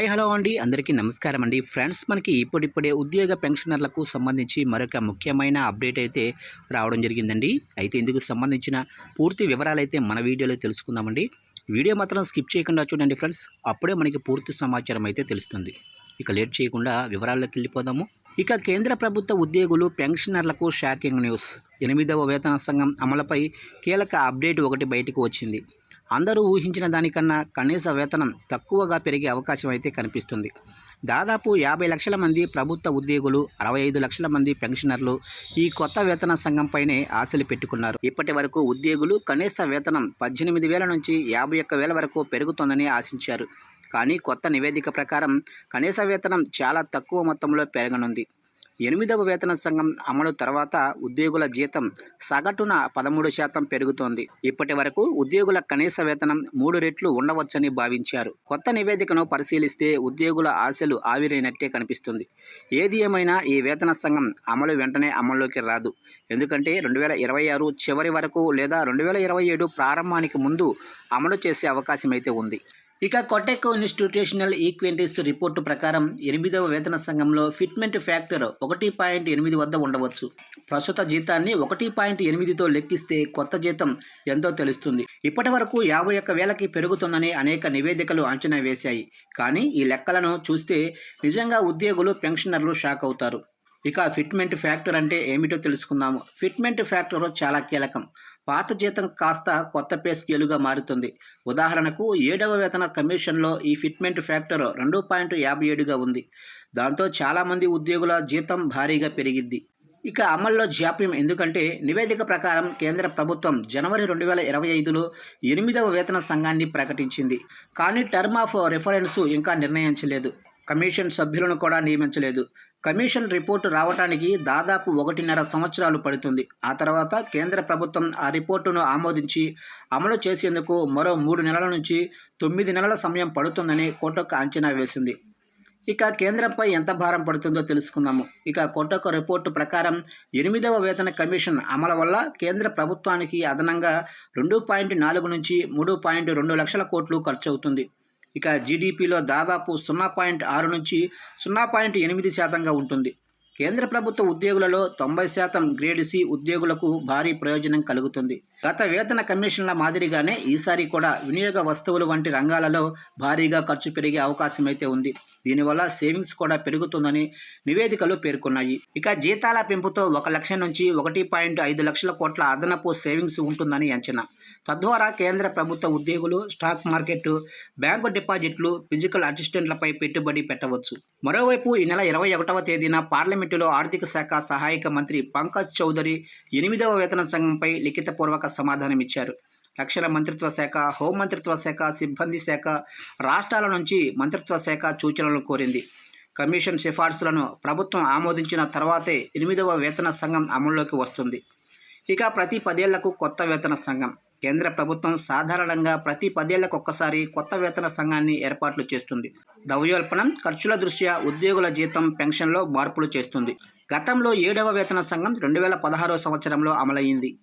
Hi hello అండి. అందరికీ నమస్కారం అండి. ఫ్రెండ్స్ మనకి ఇప్పుడిప్పుడే ఉద్యోగ పెన్షనర్లకు సంబంధించి మరొక ముఖ్యమైన అప్డేట్ అయితే రావడం జరిగిందండి. అయితే ఇందుకు సంబంధించిన పూర్తి వివరాలు అయితే మన వీడియోలో తెలుసుకుందామండి. వీడియో మాత్రం స్కిప్ చేయకుండా చూడండి ఫ్రెండ్స్. అప్పుడే మనకి పూర్తి సమాచారం అయితే తెలుస్తుంది. ఇక లేట్ చేయకుండా వివరాల్లోకి వెళ్ళిపోదాము. ఇక కేంద్ర ప్రభుత్వ ఉద్యోగులు పెన్షనర్లకు షాకింగ్ న్యూస్. ఎనిమిదవ వేతన సంఘం అమలుపై కీలక అప్డేట్ ఒకటి బయటకు వచ్చింది. అందరూ ఊహించిన దానికన్నా కనీస వేతనం తక్కువగా పెరిగే అవకాశం అయితే కనిపిస్తుంది. దాదాపు యాభై లక్షల మంది ప్రభుత్వ ఉద్యోగులు అరవై ఐదు లక్షల మంది పెన్షనర్లు ఈ కొత్త వేతన సంఘంపైనే ఆశలు పెట్టుకున్నారు. ఇప్పటి వరకు ఉద్యోగులు కనీస వేతనం పద్దెనిమిది వేల నుంచి యాభై ఒక్క వేల వరకు పెరుగుతుందని ఆశించారు. కానీ కొత్త నివేదిక ప్రకారం కనీస వేతనం చాలా తక్కువ మొత్తంలో పెరగనుంది. ఎనిమిదవ వేతన సంఘం అమలు తర్వాత ఉద్యోగుల జీతం సగటున పదమూడు శాతం పెరుగుతోంది. ఇప్పటి వరకు ఉద్యోగుల కనీస వేతనం మూడు రెట్లు ఉండవచ్చని భావించారు. కొత్త నివేదికను పరిశీలిస్తే ఉద్యోగుల ఆశలు ఆవిరైనట్టే కనిపిస్తుంది. ఏది ఏమైనా ఈ వేతన సంఘం అమలు వెంటనే అమల్లోకి రాదు. ఎందుకంటే రెండు వేల ఇరవై ఆరు చివరి వరకు లేదా రెండు వేల ఇరవై ఏడు ప్రారంభానికి ముందు అమలు చేసే అవకాశం అయితే ఉంది. ఇక కొటెక్ ఇన్స్టిట్యూషనల్ ఈక్వెంటీస్ రిపోర్టు ప్రకారం ఎనిమిదవ వేతన సంఘంలో ఫిట్మెంట్ ఫ్యాక్టర్ ఒకటి పాయింట్ ఎనిమిది వద్ద ఉండవచ్చు. ప్రస్తుత జీతాన్ని ఒకటి పాయింట్ ఎనిమిదితో లెక్కిస్తే కొత్త జీతం ఎంతో తెలుస్తుంది. ఇప్పటి వరకు యాభై ఒక్క వేలకి పెరుగుతుందని అనేక నివేదికలు అంచనా వేశాయి. కానీ ఈ లెక్కలను చూస్తే నిజంగా ఉద్యోగులు పెన్షనర్లు షాక్ అవుతారు. ఇక ఫిట్మెంట్ ఫ్యాక్టర్ అంటే ఏమిటో తెలుసుకుందాము. ఫిట్మెంట్ ఫ్యాక్టర్ చాలా కీలకం. పాత జీతం కాస్త కొత్త పే స్కేలుగా మారుతుంది. ఉదాహరణకు ఏడవ వేతన కమిషన్లో ఈ ఫిట్మెంట్ ఫ్యాక్టర్ రెండు పాయింట్ యాభై ఏడుగా ఉంది. దాంతో చాలామంది ఉద్యోగుల జీతం భారీగా పెరిగింది ఇక అమల్లో జాప్యం ఎందుకంటే నివేదిక ప్రకారం కేంద్ర ప్రభుత్వం జనవరి రెండు వేల ఇరవై ఐదులో ఎనిమిదవ వేతన సంఘాన్ని ప్రకటించింది. కానీ టర్మ్ ఆఫ్ రిఫరెన్స్ ఇంకా నిర్ణయించలేదు. కమిషన్ సభ్యులను కూడా నియమించలేదు. కమిషన్ రిపోర్టు రావటానికి దాదాపు ఒకటిన్నర సంవత్సరాలు పడుతుంది. ఆ తర్వాత కేంద్ర ప్రభుత్వం ఆ రిపోర్టును ఆమోదించి అమలు చేసేందుకు మరో మూడు నెలల నుంచి తొమ్మిది నెలల సమయం పడుతుందని కోటొక్క అంచనా వేసింది. ఇక కేంద్రంపై ఎంత భారం పడుతుందో తెలుసుకుందాము. ఇక కొట్టొక్క రిపోర్టు ప్రకారం ఎనిమిదవ వేతన కమిషన్ అమలు వల్ల కేంద్ర ప్రభుత్వానికి అదనంగా రెండు పాయింట్ నాలుగు నుంచి మూడు పాయింట్ రెండు లక్షల కోట్లు ఖర్చు అవుతుంది ఇక జీడిపిలో దాదాపు సున్నా పాయింట్ ఆరు నుంచి సున్నా పాయింట్ ఎనిమిది శాతంగా ఉంటుంది. కేంద్ర ప్రభుత్వ ఉద్యోగులలో తొంభై శాతం గ్రేడ్ సి ఉద్యోగులకు భారీ ప్రయోజనం కలుగుతుంది. గత వేతన కమిషన్ల మాదిరిగానే ఈసారి కూడా వినియోగ వస్తువులు వంటి రంగాలలో భారీగా ఖర్చు పెరిగే అవకాశం అయితే ఉంది. దీనివల్ల సేవింగ్స్ కూడా పెరుగుతుందని నివేదికలు పేర్కొన్నాయి. ఇక జీతాల పెంపుతో ఒక లక్ష నుంచి ఒకటి పాయింట్ ఐదు లక్షల కోట్ల అదనపు సేవింగ్స్ ఉంటుందని అంచనా. తద్వారా కేంద్ర ప్రభుత్వ ఉద్యోగులు స్టాక్ మార్కెట్ బ్యాంకు డిపాజిట్లు ఫిజికల్ అసిస్టెంట్లపై పెట్టుబడి పెట్టవచ్చు. మరోవైపు ఈ నెల ఇరవై ఒకటవ తేదీన పార్లమెంటులో ఆర్థిక శాఖ సహాయక మంత్రి పంకజ్ చౌదరి ఎనిమిదవ వేతన సంఘంపై లిఖితపూర్వక సమాధానం ఇచ్చారు రక్షణ మంత్రిత్వ శాఖ హోంమంత్రిత్వ శాఖ సిబ్బంది శాఖ రాష్ట్రాల నుంచి మంత్రిత్వ శాఖ సూచనలు కోరింది. కమిషన్ సిఫార్సులను ప్రభుత్వం ఆమోదించిన తర్వాతే ఎనిమిదవ వేతన సంఘం అమల్లోకి వస్తుంది. ఇక ప్రతి పదేళ్ళకు కొత్త వేతన సంఘం. కేంద్ర ప్రభుత్వం సాధారణంగా ప్రతి పదేళ్ళకు ఒక్కసారి కొత్త వేతన సంఘాన్ని ఏర్పాట్లు చేస్తుంది. ద్రవ్యోల్పణం ఖర్చుల దృష్ట్యా ఉద్యోగుల జీతం పెన్షన్లో మార్పులు చేస్తుంది. గతంలో ఏడవ వేతన సంఘం రెండు వేల పదహారో సంవత్సరంలో అమలయ్యింది.